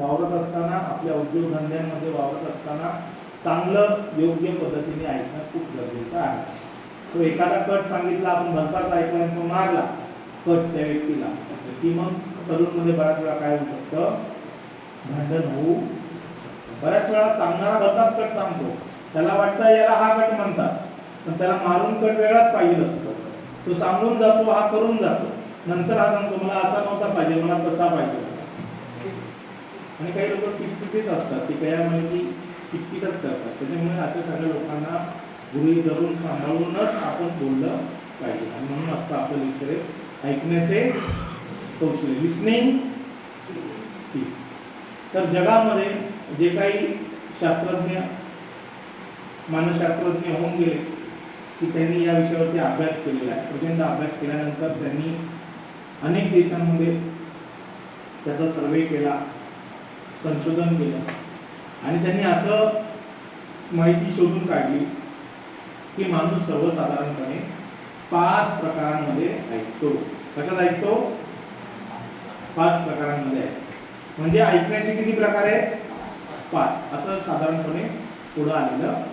वावरत असताना आपल्या उद्योगधंद्यांमध्ये वावरत असताना चांगलं योग्य पद्धतीने ऐकणं खूप गरजेचं आहे. तो एखादा कट सांगितला आपण भरताच ऐकला तो मारला कट त्या व्यक्तीला. की मग सलूनमध्ये बऱ्याच वेळा काय होऊ शकतं? भांडण होऊ बऱ्याच वेळा सांगणारा भरताच कट सांगतो. त्याला वाटतं याला हा कट म्हणतात पण त्याला मारून कट वेगळाच पाहिजे असतो. तो सांगून जातो हा करून जातो. नंतर हा सांगतो मला असा नव्हता पाहिजे मला तसा पाहिजे आणि काही लोक किटकिटीच असतात. ते काय ती किटकिटच करतात. त्याच्यामुळे आजच्या सगळ्या लोकांना गृही धरून सांभाळूनच आपण बोललं पाहिजे. आणि म्हणून आजचं आपलं इतर ऐकण्याचे कौशल्य लिस्निंग स्किल तर जगामध्ये जे काही शास्त्रज्ञ मानसशास्त्रज्ञ होऊन गेले की त्यांनी या विषयावरती अभ्यास केलेला आहे. प्रचंड अभ्यास केल्यानंतर त्यांनी अनेक देशांमध्ये त्याचा सर्वे केला. संशोधन केलं. आणि त्यांनी असं माहिती शोधून काढली की माणूस सर्वसाधारणपणे पाच प्रकारांमध्ये ऐकतो. कशात ऐकतो? पाच प्रकारांमध्ये आहे. म्हणजे ऐकण्याचे किती प्रकार आहे पाच. असं साधारणपणे पुढं आलेलं आहे.